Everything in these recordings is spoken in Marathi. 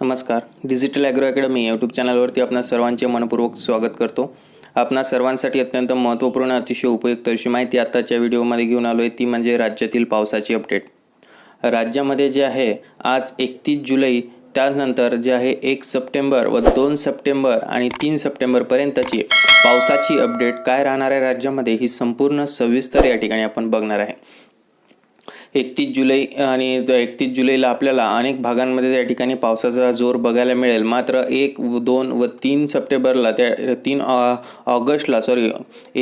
नमस्कार. डिजिटल ॲग्रो अकॅडमी यूट्यूब चॅनलवरती आपणा सर्वांचे मनपूर्वक स्वागत करतो. आपणा सर्वांसाठी अत्यंत महत्त्वपूर्ण अतिशय उपयुक्त अशी माहिती आत्ताच्या व्हिडिओमध्ये घेऊन आलो आहे ती म्हणजे राज्यातील पावसाची अपडेट राज्यामध्ये जे आहे आज एकतीस जुलै त्यानंतर जे आहे एक सप्टेंबर व दोन सप्टेंबर आणि तीन सप्टेंबरपर्यंतची पावसाची अपडेट काय राहणार आहे राज्यामध्ये ही संपूर्ण सविस्तर या ठिकाणी आपण बघणार आहे. एकतीस जुलै आणि एकतीस जुलैला आपल्याला अनेक भागांमध्ये त्या ठिकाणी पावसाचा जोर बघायला मिळेल. मात्र एक व दोन व तीन सप्टेंबरला त्या तीन ऑगस्टला सॉरी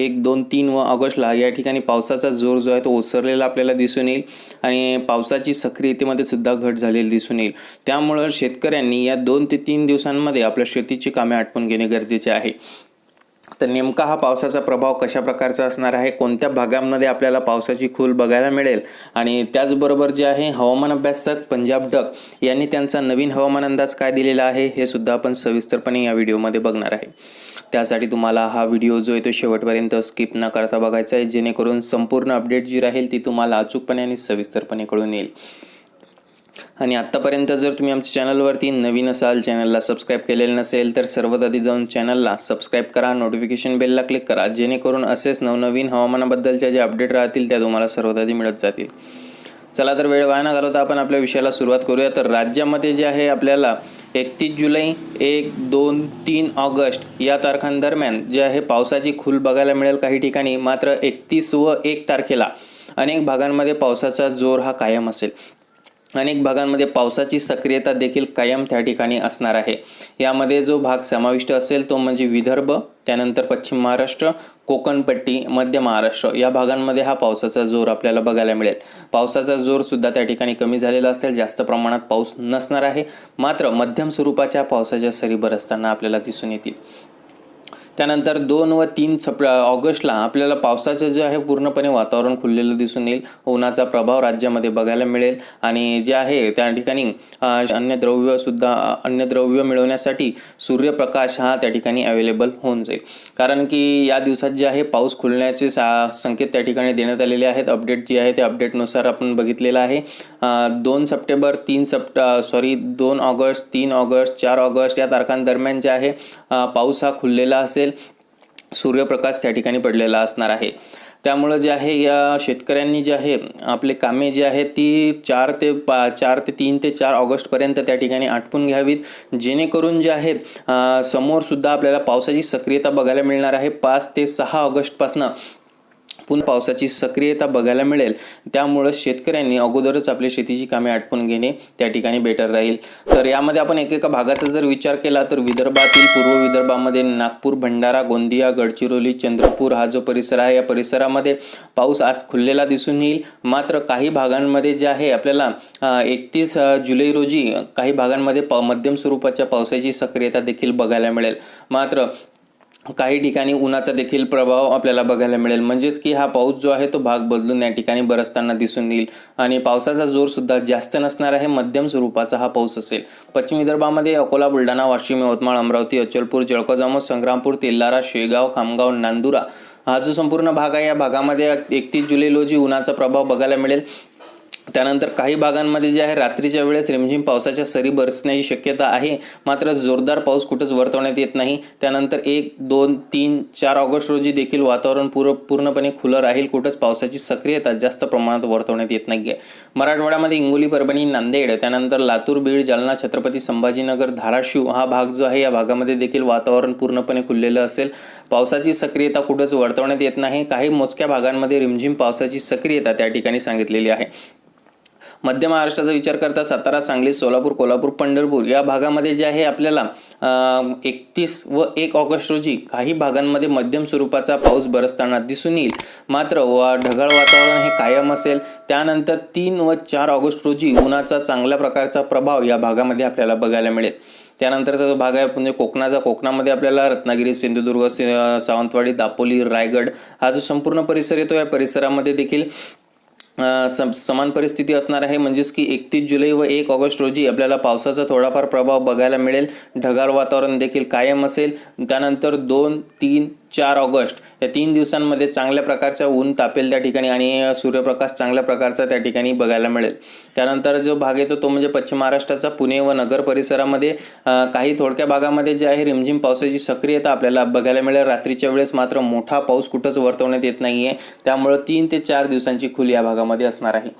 एक दोन तीन व ऑगस्टला या ठिकाणी पावसाचा जोर जो आहे तो ओसरलेला आपल्याला दिसून येईल आणि पावसाची सक्रियतेमध्ये सुद्धा घट झालेली दिसून येईल. त्यामुळं शेतकऱ्यांनी या दोन ते तीन दिवसांमध्ये आपल्या शेतीची कामे आटपून घेणे गरजेचे आहे. तर नेमका हा पावसाचा प्रभाव कशा प्रकारचा असणार आहे? कोणत्या भागांमध्ये आपल्याला पावसाची खूल बघायला मिळेल? आणि त्याचबरोबर जे आहे हवामान अभ्यासक पंजाब डक यांनी त्यांचा नवीन हवामान अंदाज काय दिलेला आहे हे सुद्धा आपण सविस्तरपणे या व्हिडिओमध्ये बघणार आहे. त्यासाठी तुम्हाला हा व्हिडिओ जो आहे तो शेवटपर्यंत स्किप न करता बघायचा आहे जेणेकरून संपूर्ण अपडेट जी राहील ती तुम्हाला अचूकपणे आणि सविस्तरपणे कळून येईल. आणि आत्तापर्यंत जर तुम्ही आमच्या चॅनलवरती नवीन असाल चॅनलला सबस्क्राईब केलेलं नसेल तर सर्वात आधी जाऊन चॅनलला सबस्क्राईब करा नोटिफिकेशन बेलला क्लिक करा जेणेकरून असेच नवनवीन हवामानाबद्दलच्या ज्या अपडेट राहतील त्या तुम्हाला सर्वात आधी मिळत जातील. चला तर वेळ वाया न घालवता आपण आपल्या विषयाला सुरुवात करूया. तर राज्यामध्ये जे आहे आपल्याला एकतीस जुलै एक दोन तीन ऑगस्ट या तारखांदरम्यान जे आहे पावसाची खूल बघायला मिळेल काही ठिकाणी. मात्र एकतीस व एक तारखेला अनेक भागांमध्ये पावसाचा जोर हा कायम असेल. अनेक भागांमध्ये पावसाची सक्रियता देखील कायम त्या ठिकाणी असणार आहे. यामध्ये जो भाग समाविष्ट असेल तो म्हणजे विदर्भ त्यानंतर पश्चिम महाराष्ट्र कोकणपट्टी मध्य महाराष्ट्र. या भागांमध्ये हा पावसाचा जोर आपल्याला बघायला मिळेल. पावसाचा जोर सुद्धा त्या ठिकाणी कमी झालेला असेल. जास्त प्रमाणात पाऊस नसणार आहे. मात्र मध्यम स्वरूपाच्या पावसाच्या सरी बरसताना आपल्याला दिसून येतील. त्यानंतर दोन व तीन सप ऑगस्टला आपल्याला पावसाचं जे आहे पूर्णपणे वातावरण खुललेलं दिसून येईल. उन्हाचा प्रभाव राज्यामध्ये बघायला मिळेल. आणि जे आहे त्या ठिकाणी अन्नद्रव्यसुद्धा अन्नद्रव्य मिळवण्यासाठी सूर्यप्रकाश हा त्या ठिकाणी अवेलेबल होऊन जाईल. कारण की या दिवसात जे आहे पाऊस खुलण्याचे सा संकेत त्या ठिकाणी देण्यात आलेले आहेत. अपडेट जे आहे ते अपडेटनुसार आपण बघितलेलं आहे. दोन सप्टेंबर तीन सप्ट सॉरी दोन ऑगस्ट तीन ऑगस्ट चार ऑगस्ट या तारखांदरम्यान जे आहे पाऊस हा खुललेला असेल. सूर्यप्रकाश त्या ठिकाणी पडलेला असणार आहे. त्यामुळं जे आहे या शेतकऱ्यांनी जे आहे आपले कामे जी आहेत ती चार ते पा चार ते तीन ते चार ऑगस्टपर्यंत त्या ठिकाणी आटपून घ्यावीत. जेणेकरून जे आहे समोरसुद्धा आपल्याला पावसाची सक्रियता बघायला मिळणार आहे. पाच ते सहा ऑगस्टपासनं पुन्हा पावसाची सक्रियता बघायला मिळेल. त्यामुळं शेतकऱ्यांनी अगोदरच आपली शेतीची कामे आटपून घेणे त्या ठिकाणी बेटर राहील. तर यामध्ये आपण एकेका भागाचा जर विचार केला तर विदर्भातील पूर्व विदर्भामध्ये नागपूर भंडारा गोंदिया गडचिरोली चंद्रपूर हा जो परिसर आहे या परिसरामध्ये पाऊस आज खुललेला दिसून येईल. मात्र काही भागांमध्ये जे आहे आपल्याला एकतीस जुलै रोजी काही भागांमध्ये प मध्यम स्वरूपाच्या पावसाची सक्रियता देखील बघायला मिळेल. मात्र काही ठिकाणी उन्हाचा देखील प्रभाव आपल्याला बघायला मिळेल. म्हणजेच की हा पाऊस जो आहे तो भाग बदलून या ठिकाणी बरसताना दिसून येईल आणि पावसाचा जोर सुद्धा जास्त नसणार आहे. मध्यम स्वरूपाचा हा पाऊस असेल. पश्चिम विदर्भामध्ये अकोला बुलढाणा वाशिम यवतमाळ अमरावती अचलपूर जळगाव जामोद संग्रामपूर तेल्लारा शेगाव खामगाव नांदुरा हा जो संपूर्ण भाग आहे या भागामध्ये एकतीस जुलै रोजी उन्हाचा प्रभाव बघायला मिळेल. त्यानंतर काही भागांमध्ये जे आहे रात्रीच्या वेळेस रिमझिम पावसाच्या सरी बरसण्याची शक्यता आहे. मात्र जोरदार पाऊस कुठंच वर्तवण्यात येत नाही. त्यानंतर एक दोन तीन चार ऑगस्ट रोजी देखील वातावरण पूर पूर्णपणे खुलं राहील. कुठंच पावसाची सक्रियता जास्त प्रमाणात वर्तवण्यात येत नाही आहे मराठवाड्यामध्ये हिंगोली परभणी नांदेड त्यानंतर लातूर बीड जालना छत्रपती संभाजीनगर धाराशिव हा भाग जो आहे या भागामध्ये देखील वातावरण पूर्णपणे खुललेलं असेल. पावसाची सक्रियता कुठंच वर्तवण्यात येत नाही. काही मोजक्या भागांमध्ये रिमझिम पावसाची सक्रियता त्या ठिकाणी सांगितलेली आहे. मध्य महाराष्ट्राचा विचार करता सातारा सांगली सोलापूर कोल्हापूर पंढरपूर या भागामध्ये जे आहे आपल्याला एकतीस व एक ऑगस्ट रोजी काही भागांमध्ये मध्यम स्वरूपाचा पाऊस बरसताना दिसून येईल. मात्र वा ढगाळ वातावरण हे कायम असेल. त्यानंतर तीन व चार ऑगस्ट रोजी उन्हाचा चांगल्या प्रकारचा प्रभाव या भागामध्ये आपल्याला बघायला मिळेल. त्यानंतरचा जो भाग आहे म्हणजे कोकणाचा. कोकणामध्ये आपल्याला रत्नागिरी सिंधुदुर्ग सि- सावंतवाडी दापोली रायगड हा जो संपूर्ण परिसर येतो या परिसरामध्ये देखील सम समान परिस्थिती असणार आहे. म्हणजेच की एकतीस जुलै व एक ऑगस्ट रोजी आपल्याला पावसाचा थोडाफार प्रभाव बघायला मिळेल. ढगाळ वातावरण देखील कायम असेल. त्यानंतर दोन तीन चार ऑगस्ट. या तीन दिवसांमध्ये चांगल्या प्रकारचा ऊन तापेल त्या ठिकाणी आणि सूर्यप्रकाश चांगल्या प्रकारचा त्या ठिकाणी बघायला मिळेल. त्यानंतर जो भाग येतो तो म्हणजे पश्चिम महाराष्ट्राचा पुणे व नगर परिसरामध्ये काही थोडक्या भागामध्ये जे आहे रिमझिम पावसाची सक्रियता आपल्याला बघायला मिळेल. रात्रीच्या वेळेस मात्र मोठा पाऊस कुठंच वर्तवण्यात येत नाही आहे त्यामुळं तीन ते चार दिवसांची खुली या भागामध्ये असणार आहे.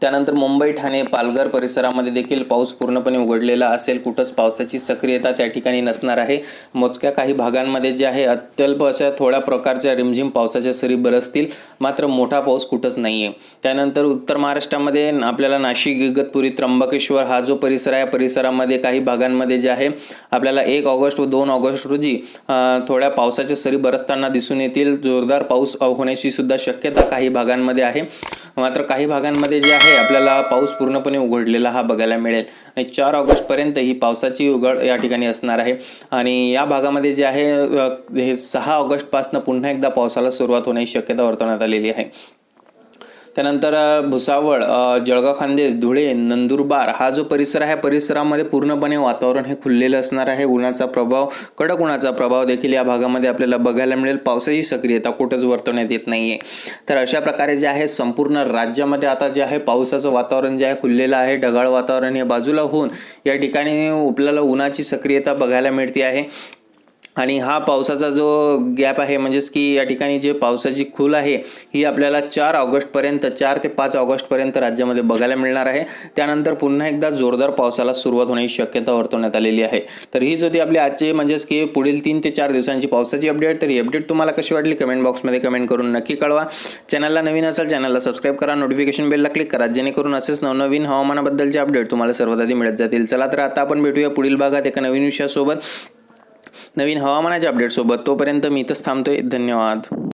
त्यानंतर मुंबई ठाणे पालघर परिसरामध्ये देखील पाऊस पूर्णपणे उघडलेला असेल. कुठंच पावसाची सक्रियता त्या ठिकाणी नसणार आहे. मोजक्या काही भागांमध्ये जे आहे अत्यल्प अशा थोड्या प्रकारच्या रिमझिम पावसाच्या सरी बरसतील. मात्र मोठा पाऊस कुठंच नाही आहे त्यानंतर उत्तर महाराष्ट्रामध्ये आपल्याला नाशिक इगतपुरी त्र्यंबकेश्वर हा जो परिसर आहे परिसरामध्ये काही भागांमध्ये जे आहे आपल्याला एक ऑगस्ट व दोन ऑगस्ट रोजी थोड्या पावसाच्या सरी बरसताना दिसून येतील. जोरदार पाऊस होण्याची सुद्धा शक्यता काही भागांमध्ये आहे. मात्र काही भागांमध्ये जे आहे आपल्याला पाऊस पूर्णपणे उघडलेला हा बघायला मिळेल. आणि चार ऑगस्टपर्यंत ही पावसाची उघड या ठिकाणी असणार आहे. आणि या भागामध्ये जे आहे हे सहा ऑगस्टपासून पुन्हा एकदा पावसाला सुरुवात होण्याची शक्यता वर्तवण्यात आलेली आहे. त्यानंतर भुसावळ जळगाव खानदेश धुळे नंदुरबार हा जो परिसर आहे परिसरामध्ये पूर्णपणे वातावरण हे खुललेलं असणार आहे. उन्हाचा प्रभाव कडक उन्हाचा प्रभाव देखील या भागामध्ये आपल्याला बघायला मिळेल. पावसाची सक्रियता कुठंच वर्तवण्यात येत नाहीये. तर अशा प्रकारे जे आहे संपूर्ण राज्यामध्ये आता जे आहे पावसाचं वातावरण जे आहे खुललेलं आहे. ढगाळ वातावरण हे बाजूला होऊन या ठिकाणी आपल्याला उन्हाची सक्रियता बघायला मिळते आहे. आणि हा पावसाचा जो गॅप आहे म्हणजेच की या ठिकाणी जे पावसाची खूल आहे ही आपल्याला चार ऑगस्टपर्यंत चार ते पाच ऑगस्टपर्यंत राज्यामध्ये बघायला मिळणार आहे. त्यानंतर पुन्हा एकदा जोरदार पावसाला सुरुवात होण्याची शक्यता वर्तवण्यात आलेली आहे. तर हीच होती आपली आजची म्हणजेच की पुढील तीन ते चार दिवसांची पावसाची अपडेट तर ही अपडेट तुम्हाला कशी वाटली? कमेंट बॉक्समध्ये कमेंट करून नक्की कळवा. चॅनलला नवीन असाल चॅनलला सबस्क्राईब करा. नोटिफिकेशन बेलला क्लिक करा. जेणेकरून असेच नवनवीन हवामानाबद्दलचे अपडेट तुम्हाला सर्वदा मिळत जातील. चला तर आता आपण भेटूया पुढील भागात एका नवीन विषयासोबत. नवीन हवामानाच्या अपडेटसोबत तोपर्यंत मी इथंच थांबतोय. धन्यवाद.